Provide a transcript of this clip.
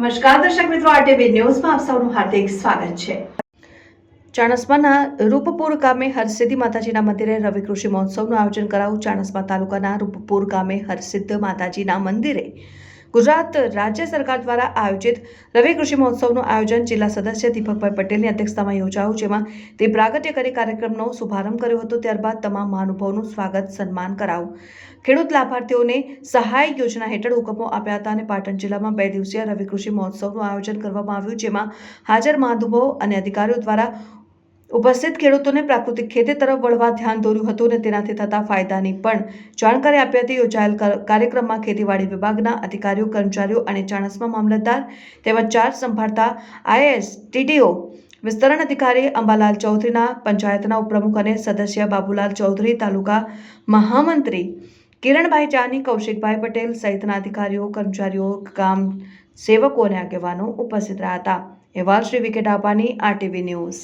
નમસ્કાર દર્શક મિત્રો આરટીવી ન્યૂઝમાં આપ સૌનું હાર્દિક સ્વાગત છે. ચાણસ્માના રૂપપુર ગામે હરસિદ્ધિ માતાજીના મંદિરે રવિ કૃષિ મહોત્સવનું આયોજન કરાયું. ચાણસ્મા તાલુકાના રૂપપુર ગામે હરસિદ્ધ માતાજીના મંદિરે ગુજરાત રાજ્ય સરકાર દ્વારા આયોજિત રવિ કૃષિ મહોત્સવનું આયોજન જિલ્લા સદસ્ય દીપકભાઈ પટેલની અધ્યક્ષતામાં યોજાયું, જેમાં તે પ્રાગટ્ય કરી કાર્યક્રમનો શુભારંભ કર્યો હતો. ત્યારબાદ તમામ મહાનુભાવોનું સ્વાગત, સન્માન કરાવું ખેડૂત લાભાર્થીઓને સહાય યોજના હેઠળ હુકમો આપ્યા હતા અને પાટણ જિલ્લામાં બે દિવસીય રવિ કૃષિ મહોત્સવનું આયોજન કરવામાં આવ્યું, જેમાં હાજર મહાનુભાવો અને અધિકારીઓ દ્વારા ઉપસ્થિત ખેડૂતોને પ્રાકૃતિક ખેતી તરફ વળવા ધ્યાન દોર્યું હતું અને તેનાથી થતા ફાયદાની પણ જાણકારી આપી હતી. યોજાયેલ કાર્યક્રમમાં ખેતીવાડી વિભાગના અધિકારીઓ, કર્મચારીઓ અને ચાણસમા મામલતદાર તેમજ ચાર્જ સંભાળતા આઈએએસ ટીટીઓ વિસ્તરણ અધિકારી અંબાલાલ ચૌધરીના, પંચાયતના ઉપપ્રમુખ અને સદસ્ય બાબુલાલ ચૌધરી, તાલુકા મહામંત્રી કિરણભાઈ જાની, કૌશિકભાઈ પટેલ સહિતના અધિકારીઓ, કર્મચારીઓ, ગામ સેવકો અને આગેવાનો ઉપસ્થિત રહ્યા હતા. અહેવાલ શ્રી વિકેટ ડાબાની આરટીવી ન્યૂઝ.